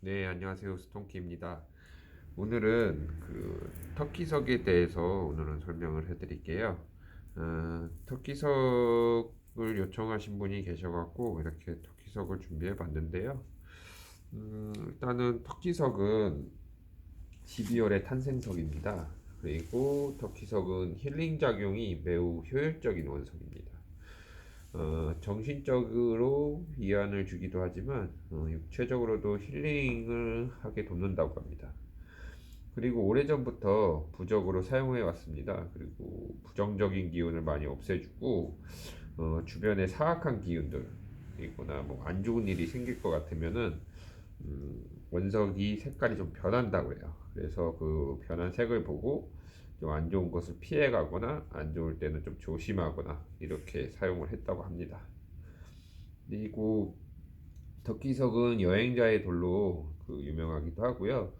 네, 안녕하세요. 스톤키입니다. 오늘은 그 터키석에 대해서 오늘은 설명을 해드릴게요. 어, 터키석을 요청하신 분이 계셔갖고 이렇게 터키석을 준비해 봤는데요. 음, 일단은 터키석은 12월의 탄생석입니다. 그리고 터키석은 힐링 작용이 매우 효율적인 원석입니다. 어, 정신적으로 위안을 주기도 하지만 어, 육체적으로도 힐링을 하게 돕는다고 합니다. 그리고 오래전부터 부적으로 사용해 왔습니다. 그리고 부정적인 기운을 많이 없애주고 어, 주변에 사악한 기운들 이거나 뭐 안 좋은 일이 생길 것 같으면은 음, 원석이 색깔이 좀 변한다고 해요. 그래서 그 변한 색을 보고 좀 안 좋은 것을 피해 가거나 안 좋을 때는 좀 조심하거나 이렇게 사용을 했다고 합니다. 그리고 덕기석은 여행자의 돌로 그 유명하기도 하고요.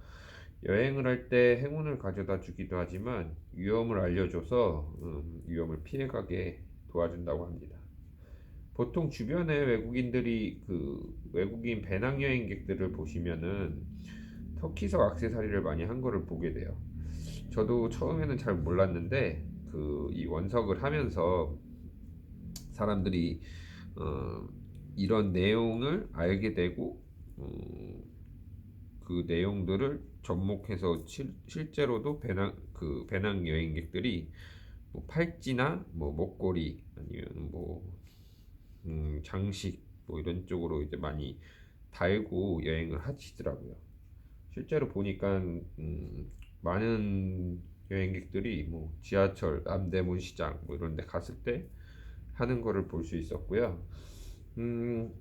여행을 할 때 행운을 가져다 주기도 하지만 위험을 알려줘서 음, 위험을 피해가게 도와준다고 합니다. 보통 주변에 외국인들이 그 외국인 배낭여행객들을 보시면은 터키석 액세서리를 많이 한 거를 보게 돼요. 저도 처음에는 잘 몰랐는데 그 이 원석을 하면서 사람들이 어, 이런 내용을 알게 되고 어, 그 내용들을 접목해서 실, 실제로도 배낭 그 배낭 여행객들이 뭐 팔찌나 뭐 목걸이 아니면 뭐 음, 장식 뭐 이런 쪽으로 이제 많이 달고 여행을 하시더라고요. 실제로 보니까 음, 많은 여행객들이 뭐 지하철, 남대문 시장 뭐 이런 데 갔을 때 하는 거를 볼 수 있었고요. 음,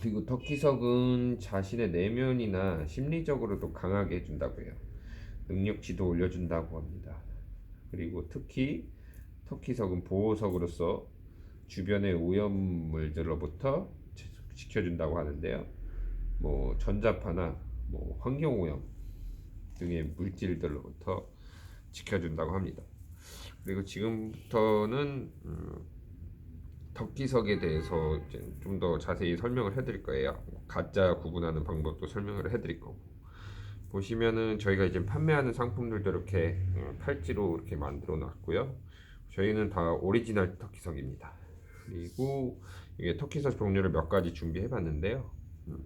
그리고 터키석은 자신의 내면이나 심리적으로도 강하게 해준다고 해요. 능력치도 올려준다고 합니다. 그리고 특히 터키석은 보호석으로서 주변의 오염물들로부터 지켜준다고 하는데요. 뭐 전자파나 뭐 환경오염 등의 물질들로부터 지켜준다고 합니다. 그리고 지금부터는 음, 덕기석에 대해서 좀 더 자세히 설명을 해드릴 거예요. 가짜 구분하는 방법도 설명을 해드릴 거고 보시면은 저희가 이제 판매하는 상품들도 이렇게 음, 팔찌로 이렇게 만들어 놨고요. 저희는 다 오리지널 터키석입니다. 그리고 이게 터키석 종류를 몇 가지 준비해 봤는데요. 음,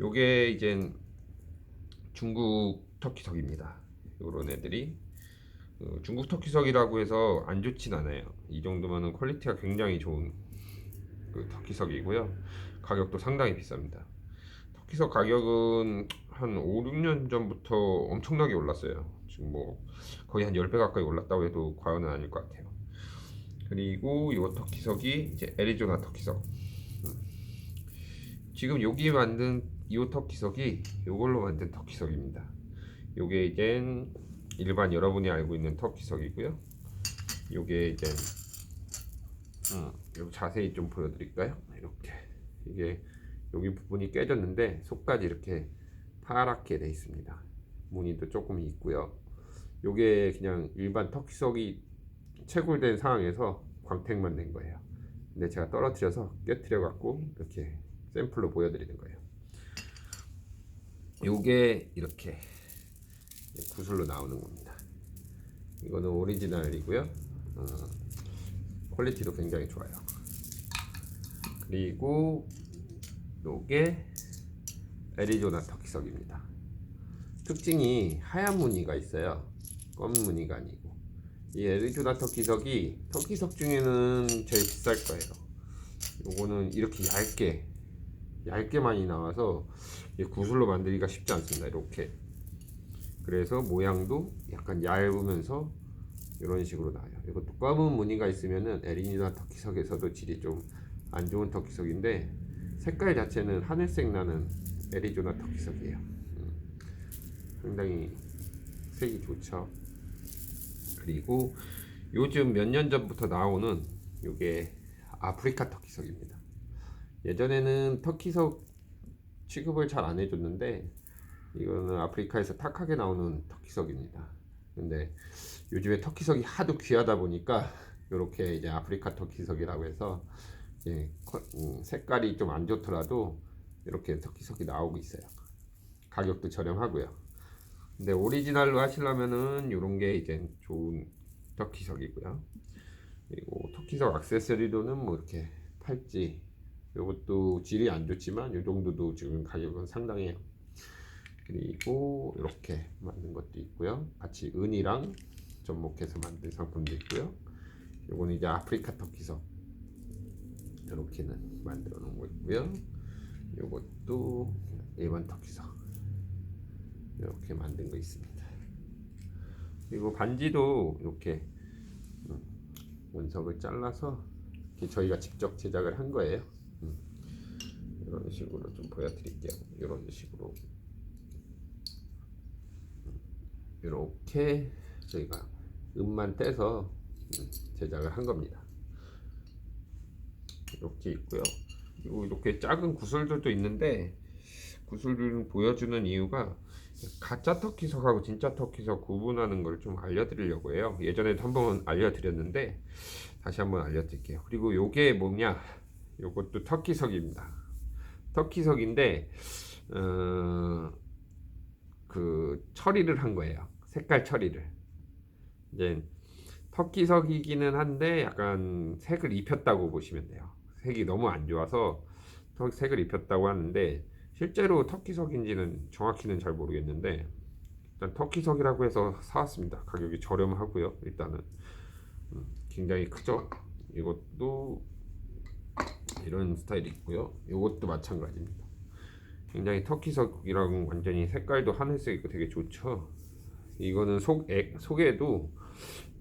요게 이제 중국 터키석입니다. 요런 애들이 어, 중국 터키석이라고 해서 안 좋진 않아요. 이 정도면은 퀄리티가 굉장히 좋은 그 터키석이고요. 가격도 상당히 비쌉니다. 터키석 가격은 한 5, 6년 전부터 엄청나게 올랐어요. 지금 뭐 거의 한 10배 가까이 올랐다고 해도 과언은 아닐 것 같아요. 그리고 이 터키석이 이제 애리조나 터키석. 음. 지금 여기 만든 이 터키석이 이걸로 만든 터키석입니다. 요게 이제 일반 여러분이 알고 있는 터키석이고요. 요게 이제 음, 요 자세히 좀 보여드릴까요? 이렇게 이게 여기 부분이 깨졌는데 속까지 이렇게 파랗게 돼 있습니다. 무늬도 조금 있고요. 요게 그냥 일반 터키석이 채굴된 상황에서 광택만 된 거예요. 근데 제가 떨어뜨려서 깨뜨려 갖고 이렇게 샘플로 보여드리는 거예요. 요게 이렇게 구슬로 나오는 겁니다. 이거는 오리지널이고요. 어, 퀄리티도 굉장히 좋아요. 그리고 요게 애리조나 터키석입니다. 특징이 하얀 무늬가 있어요. 검은 무늬가 아니고. 이 애리조나 터키석이 터키석 중에는 제일 비쌀 거예요. 요거는 이렇게 얇게 얇게 많이 나와서 구슬로 만들기가 쉽지 않습니다. 이렇게 그래서 모양도 약간 얇으면서 이런 식으로 나와요. 이것도 검은 무늬가 있으면은 에리니나 터키석에서도 질이 좀 안 좋은 터키석인데 색깔 자체는 하늘색 나는 애리조나 터키석이에요. 음, 상당히 색이 좋죠. 그리고 요즘 몇 년 전부터 나오는 이게 아프리카 터키석입니다. 예전에는 터키석 취급을 잘 안 해줬는데 이거는 아프리카에서 탁하게 나오는 터키석입니다. 근데 요즘에 터키석이 하도 귀하다 보니까 이렇게 이제 아프리카 터키석이라고 해서 예, 음, 색깔이 좀 안 좋더라도 이렇게 터키석이 나오고 있어요. 가격도 저렴하고요. 근데 오리지널로 하시려면은 이런 게 이제 좋은 터키석이고요. 그리고 터키석 액세서리로는 뭐 이렇게 팔찌 이것도 질이 안 좋지만 이 정도도 지금 가격은 상당해요. 그리고 이렇게 만든 것도 있고요. 같이 은이랑 접목해서 만든 상품도 있고요. 요거는 이제 아프리카 터키석 이렇게는 만들어 놓은 거 있고요. 요것도 일반 터키석 이렇게 만든 거 있습니다. 그리고 반지도 이렇게 음, 원석을 잘라서 이렇게 저희가 직접 제작을 한 거예요. 음, 이런 식으로 좀 보여드릴게요. 이런 식으로 음, 이렇게 저희가 음만 떼서 음, 제작을 한 겁니다. 이렇게 있고요. 그리고 이렇게 작은 구슬들도 있는데 구슬을 보여주는 이유가 가짜 터키석하고 진짜 터키석 구분하는 걸 좀 알려드리려고 해요. 예전에도 한번 알려드렸는데 다시 한번 알려드릴게요. 그리고 요게 뭐냐? 요것도 터키석입니다. 터키석인데 어, 그 처리를 한 거예요. 색깔 처리를. 이제 터키석이기는 한데 약간 색을 입혔다고 보시면 돼요. 색이 너무 안 좋아서 터- 색을 입혔다고 하는데 실제로 터키석인지는 정확히는 잘 모르겠는데 일단 터키석이라고 해서 사왔습니다. 가격이 저렴하고요. 일단은 음, 굉장히 크죠. 이것도 이런 스타일이 있고요. 이것도 마찬가지입니다. 굉장히 터키석이랑 완전히 색깔도 하늘색이고 되게 좋죠. 이거는 속 에, 속에도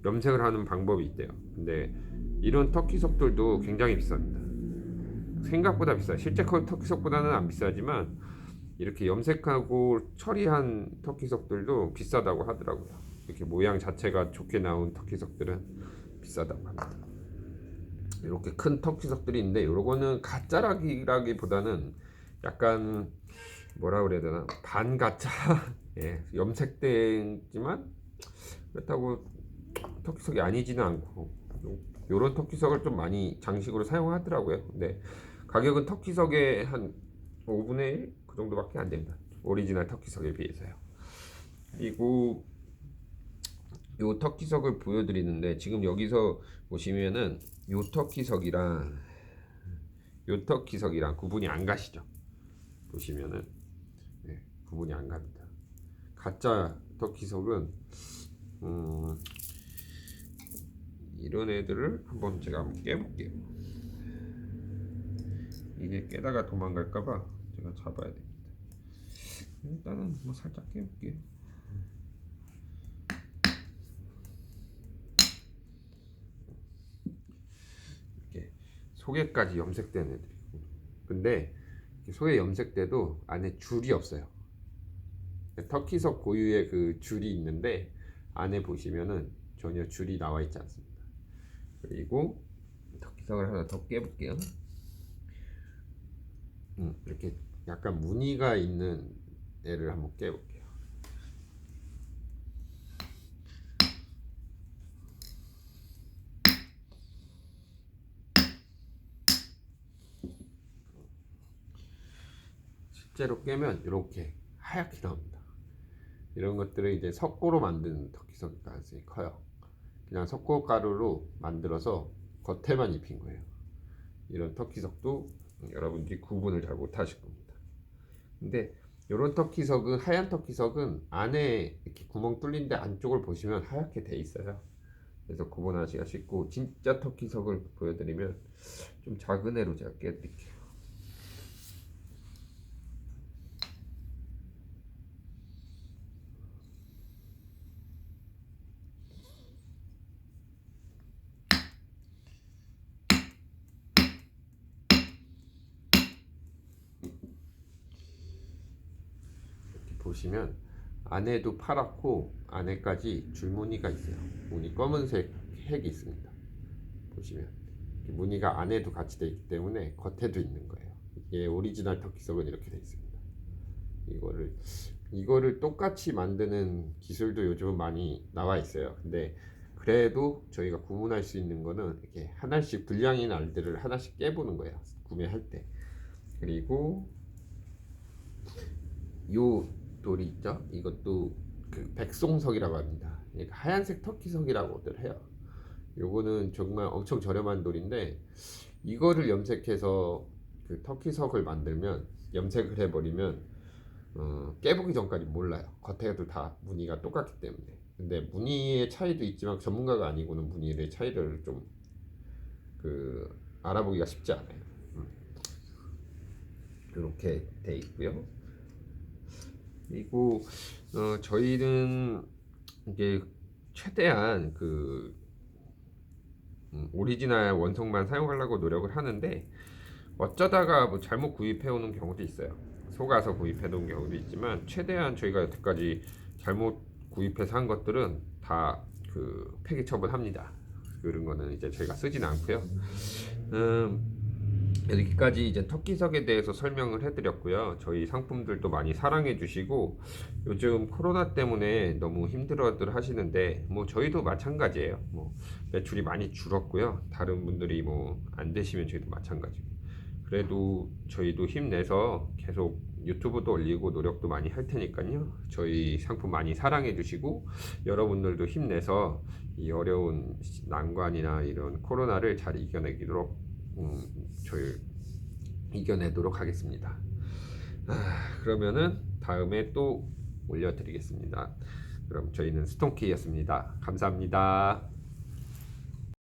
염색을 하는 방법이 있대요. 근데 이런 터키석들도 굉장히 비쌉니다. 생각보다 비싸요. 실제 컬 터키석보다는 안 비싸지만 이렇게 염색하고 처리한 터키석들도 비싸다고 하더라고요. 이렇게 모양 자체가 좋게 나온 터키석들은 비싸다고 합니다. 이렇게 큰 터키석들이 있는데 요거는 가짜라기라기보다는 약간 뭐라 그래야 되나 반 가짜 예, 염색되지만 그렇다고 터키석이 아니지는 않고 요- 요런 터키석을 좀 많이 장식으로 사용하더라고요. 근데 가격은 터키석의 한 5분의 1 그 정도밖에 안 됩니다. 오리지널 터키석에 비해서요. 그리고 요 터키석을 보여드리는데 지금 여기서 보시면은 요 터키석이랑 요 터키석이랑 구분이 안 가시죠? 보시면은 네, 구분이 안 갑니다. 가짜 터키석은 음, 이런 애들을 한번 제가 한번 깨볼게요. 이게 깨다가 도망갈까봐 제가 잡아야 됩니다. 일단은 뭐 살짝 깨볼게요. 이렇게 속에까지 염색된 애들이고, 근데 속에 염색돼도 안에 줄이 없어요. 터키석 고유의 그 줄이 있는데 안에 보시면은 전혀 줄이 나와 있지 않습니다. 그리고 터키석을 하나 더 깨볼게요. 음, 이렇게 약간 무늬가 있는 애를 한번 깨볼게요. 실제로 깨면 이렇게 하얗게 나옵니다. 이런 것들을 이제 석고로 만든 터키석 가능성이 커요. 그냥 석고 가루로 만들어서 겉에만 입힌 거예요. 이런 터키석도 여러분들이 구분을 잘 못하실 겁니다. 근데 이런 터키석은 하얀 터키석은 안에 이렇게 구멍 뚫린데 안쪽을 보시면 하얗게 돼 있어요. 그래서 구분하기가 쉽고 진짜 터키석을 보여드리면 좀 작은 애로 제가 깨드릴게요. 보시면 안에도 파랗고 안에까지 줄무늬가 있어요. 무늬 검은색 핵이 있습니다. 보시면 무늬가 안에도 같이 되어 있기 때문에 겉에도 있는 거예요. 이게 오리지널 터키석은 이렇게 되어 있습니다. 이거를 이거를 똑같이 만드는 기술도 요즘은 많이 나와 있어요. 근데 그래도 저희가 구분할 수 있는 거는 이렇게 하나씩 불량인 알들을 하나씩 깨보는 거예요. 구매할 때. 그리고 요 돌이 있죠? 이것도 그 백송석이라고 합니다. 그러니까 하얀색 터키석이라고들 해요. 요거는 정말 엄청 저렴한 돌인데 이거를 염색해서 그 터키석을 만들면 염색을 해버리면 어, 깨보기 전까지 몰라요. 겉에도 다 무늬가 똑같기 때문에. 근데 무늬의 차이도 있지만 전문가가 아니고는 무늬의 차이를 좀 그 알아보기가 쉽지 않아요. 음. 이렇게 돼 있고요. 그리고 어, 저희는 이게 최대한 그 음, 오리지널 원석만 사용하려고 노력을 하는데 어쩌다가 뭐 잘못 구입해 오는 경우도 있어요. 속아서 구입해 놓은 경우도 있지만 최대한 저희가 여태까지 잘못 구입해서 한 것들은 다 그 폐기 처분합니다. 그런 거는 이제 저희가 쓰진 않고요. 음, 여기까지 이제 터키석에 대해서 설명을 해드렸고요. 저희 상품들도 많이 사랑해 주시고 요즘 코로나 때문에 너무 힘들어들 하시는데 뭐 저희도 마찬가지예요. 뭐 매출이 많이 줄었고요. 다른 분들이 뭐 안 되시면 저희도 마찬가지고. 그래도 저희도 힘내서 계속 유튜브도 올리고 노력도 많이 할 테니까요. 저희 상품 많이 사랑해 주시고 여러분들도 힘내서 이 어려운 난관이나 이런 코로나를 잘 이겨내도록 음, 저희 이겨내도록 하겠습니다. 아, 그러면은 다음에 또 올려드리겠습니다. 그럼 저희는 스톤키였습니다. 감사합니다.